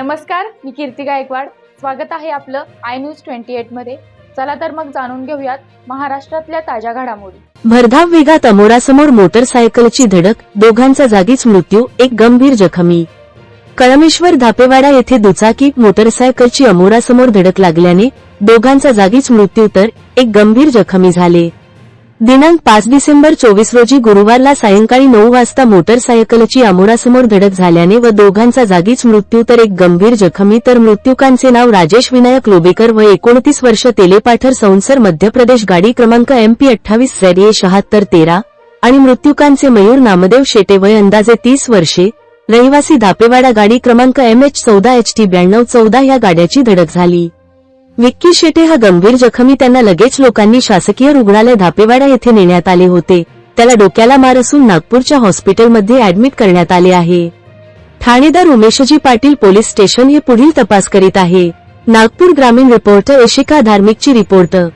नमस्कार मी कीर्ती गायकवाड. स्वागत आहे आपलं आय न्यूज ट्वेंटी एटमध्ये. चला तर मग जाणून घेऊयात महाराष्ट्रातल्या ताज्या घडामोडी. भरधाव वेगात अमोरासमोर मोटरसायकलची धडक दोघांचा जागीच मृत्यू एक गंभीर जखमी. कळमेश्वर धापेवाडा येथे दुचाकी मोटरसायकलची अमोरासमोर धडक लागल्याने दोघांचा जागीच मृत्यू तर एक गंभीर जखमी झाले. दिनांक पाच डिसेंबर चोवीस रोजी गुरुवारला सायंकाळी नऊ वाजता मोटरसायकलची आमोरासमोर धडक झाल्याने व दोघांचा जागीच मृत्यू तर एक गंभीर जखमी तर मृत्युकांचे नाव राजेश विनायक लोबेकर व एकोणतीस वर्ष तेलेपाठर संसर मध्य प्रदेश गाडी क्रमांक एमपी अठ्ठावीस झेडए शहात्तर तेरा आणि मृत्युकांचे मयूर नामदेव शेटे वय अंदाजे तीस वर्षे रहिवासी धापेवाडा गाडी क्रमांक एम एच चौदा एच टी ब्याण्णव चौदा या गाड्याची धडक झाली. विक्की शेटे हा गंभीर जखमी. त्यांना लगेच लोकांनी शासकीय रुग्णालय धापेवाडा येथे नेण्यात आले होते. त्याला डोक्याला मार असून नागपूरच्या हॉस्पिटलमध्ये ऍडमिट करण्यात आले आहे. ठाणेदार उमेशजी पाटील पोलीस स्टेशन हे पुढील तपास करीत आहे. नागपूर ग्रामीण रिपोर्टर यशिका धार्मिकची रिपोर्टर